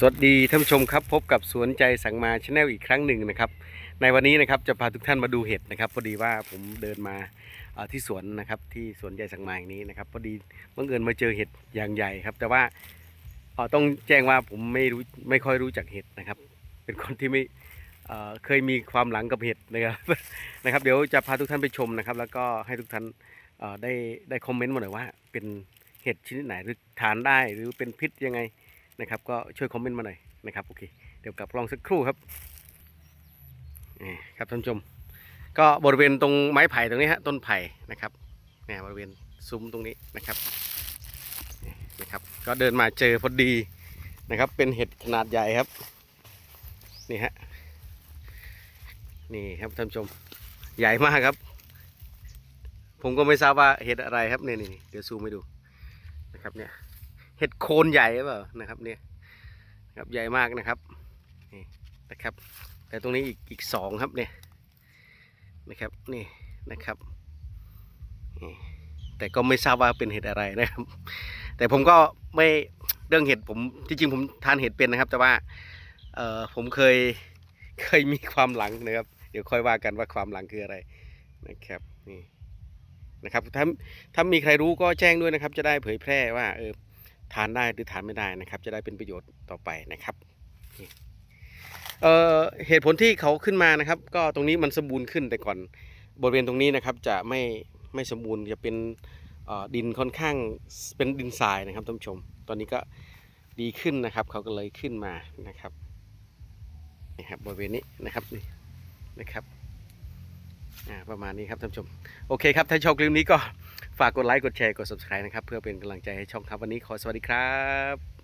สวัสดีท่านผู้ชมครับพบกับสวนใจสังมาชาแนลอีกครั้งหนึ่งนะครับ ในวันนี้นะครับจะพาทุกท่านมาดูเห็ดนะครับพอดีว่าผมเดินมาที่สวนนะครับที่สวนใจสังมาแห่างนี้นะครับพอดีบังเอิญมาเจอเห็ดอย่างใหญ่ครับ แต่ว่าต้องแจ้งว่าผมไม่รู้ไม่ค่อยรู้จักเห็ดนะครับ เป็นคนที่ไม่เคยมีความหลังกับเห็ดนะครับนะครับ เดี๋ยวจะพาทุกท่านไปชมนะครับ แล้วก็ให้ทุกท่านได้ได้คอมเมนต์มาหน่อยว่า เป็นเห็ดชนิดไหนหรือทานได้หรือเป็นพิษยังไง นะครับก็ช่วยคอมเมนต์มาหน่อยนะครับโอเคเดี๋ยวกลับลองสักครู่ครับนี่ครับท่านผู้ชม ก็บริเวณตรงไม้ไผ่ตรงนี้ฮะต้นไผ่นะครับเนี่ยบริเวณซุ้มตรงนี้นะครับนะครับ ก็เดินมาเจอพอดีนะครับ เป็นเห็ดขนาดใหญ่ครับนี่ฮะนี่ครับท่านผู้ชมใหญ่มากครับ ผมก็ไม่ทราบว่าเห็ดอะไรครับนี่นี่เดี๋ยวซูมให้ดูนะครับเนี่ย เห็ดโคนใหญ่หรือเปล่านะครับเนี่ยครับใหญ่มากนะครับนี่นะครับ แต่ตรงนี้อีกอีกสองครับเนี่ยนะครับนี่นะครับนี่แต่ก็ไม่ทราบว่าเป็นเห็ดอะไรนะครับ แต่ผมก็ไม่เรื่องเห็ดผมที่จริงผมทานเห็ดเป็นนะครับ แต่ว่าเออผมเคยเคยมีความหลังนะครับ เดี๋ยวค่อยว่ากันว่าความหลังคืออะไรนะครับนี่นะครับถ้าถ้ามีใครรู้ก็แจ้งด้วยนะครับ จะได้เผยแพร่ว่าเออ ทานได้หรือทานไม่ได้นะครับ จะได้เป็นประโยชน์ต่อไปนะครับเเหตุผลที่เขาขึ้นมานะครับ ก็ตรงนี้มันสมบูรณ์ขึ้นแต่ก่อนบริเวณตรงนี้นะครับ จะไม่ไม่สมบูรณ์จะเป็นดินค่อนข้างเป็นดินทรายนะครับท่านผู้ชม ตอนนี้ก็ดีขึ้นนะครับ เขาก็เลยขึ้นมานะครับนี่ครับบริเวณนี้นะครับนี่นะครับประมาณนี้ครับท่านผู้ชม โอเคครับ ถ้าชอบคลิปนี้ก็ ฝากกดไลค์กดแชร์กด subscribe นะครับ เพื่อเป็นกำลังใจให้ช่องครับวันนี้ขอสวัสดีครับ